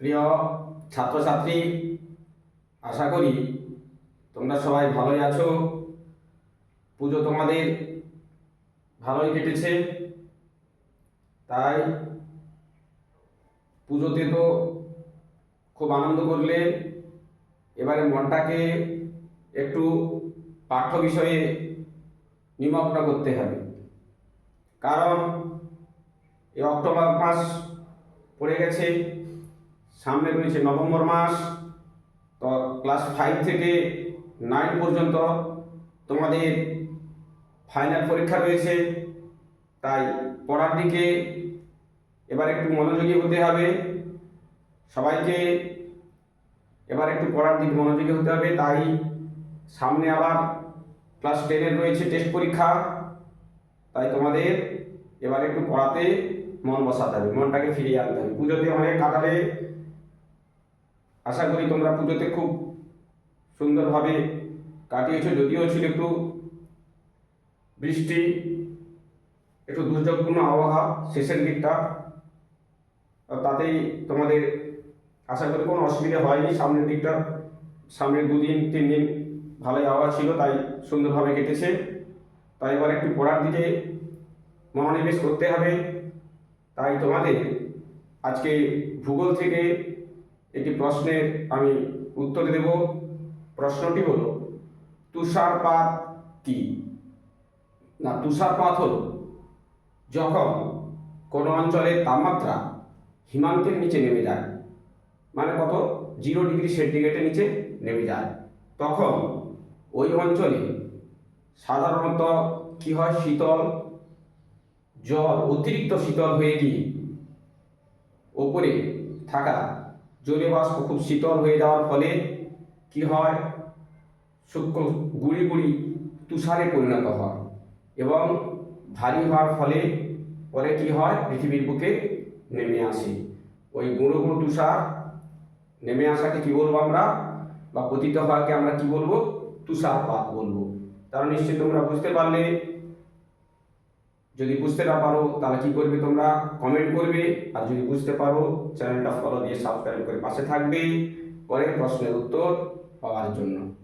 প্রিয় ছাত্রছাত্রী, আশা করি তোমরা সবাই ভালোই আছো। পুজো তোমাদের ভালোই কেটেছে। তাই পুজোতে তো খুব আনন্দ করলে এবারে মনটাকে একটু পাঠ্য বিষয়ে নিমগ্ন করতে হবে। কারণ এই অক্টোবর মাস পড়ে গেছে। সামনে রয়েছে নভেম্বর মাস, তো ক্লাস ফাইভ থেকে নাইন পর্যন্ত তোমাদের ফাইনাল পরীক্ষা রয়েছে। তাই পড়ার দিকে এবার একটু মনোযোগী হতে হবে। সবাইকে এবার একটু পড়ার দিকে মনোযোগী হতে হবে। তাই সামনে আবার ক্লাস টেনের রয়েছে টেস্ট পরীক্ষা। তাই তোমাদের এবার একটু পড়াতে মন বসাতে হবে, মনটাকে ফিরিয়ে আনতে হবে। পুজোতে অনেক কাটালে আশা করি তোমরা পুজোতে খুব সুন্দরভাবে কাটিয়েছো, যদিও ছিল একটু বৃষ্টি, একটু দুর্যোগপূর্ণ আবহাওয়া শেষের দিকটা। তাতেই তোমাদের আশা করি কোনো অসুবিধা হয়নি, সামনের দিকটা, সামনের দুদিন, তিন দিন ভালোই আবহাওয়া ছিল, তাই সুন্দরভাবে কেটেছে। তাই এবার একটু পড়ার দিকে মনোনিবেশ করতে হবে। তাই তোমাদের আজকে ভূগোল থেকে একটি প্রশ্নের আমি উত্তর দেব। প্রশ্নটি হলো, তুষারপাত কি? না, তুষারপাত হলো, যখন কোনো অঞ্চলের তাপমাত্রা হিমাঙ্কের নিচে নেমে যায় মানে কত? জিরো ডিগ্রি সেন্টিগ্রেডের নিচে নেমে যায়। তখন ওই অঞ্চলে সাধারণত কি হয়? শীতল জল, অতিরিক্ত শীতল হয়ে গিয়ে ওপরে থাকা জলীয় বাষ্প খুব শীতল হয়ে যাওয়ার ফলে কি হয়? সূক্ষ্ম গুড়ি গুড়ি তুষারে পরিণত হয় এবং ভারী হওয়ার ফলে পরে কি হয়? পৃথিবীর বুকে নেমে আসে। ওই গুঁড়ো গুঁড়ো তুষার নেমে আসাকে কি বলব আমরা? বা পতিত হওয়াকে আমরা কি বলব? তুষারপাত বলব। তাহলে নিশ্চয়ই তোমরা বুঝতে পারলে যদি বুঝতে না পারো, তাহলে কি করবে তোমরা? কমেন্ট করবে। আর যদি বুঝতে পারো, চ্যানেলটা ফলো দিয়ে সাবস্ক্রাইব করে পাশে থাকবে। পরে প্রশ্নের উত্তর পাওয়ার জন্য।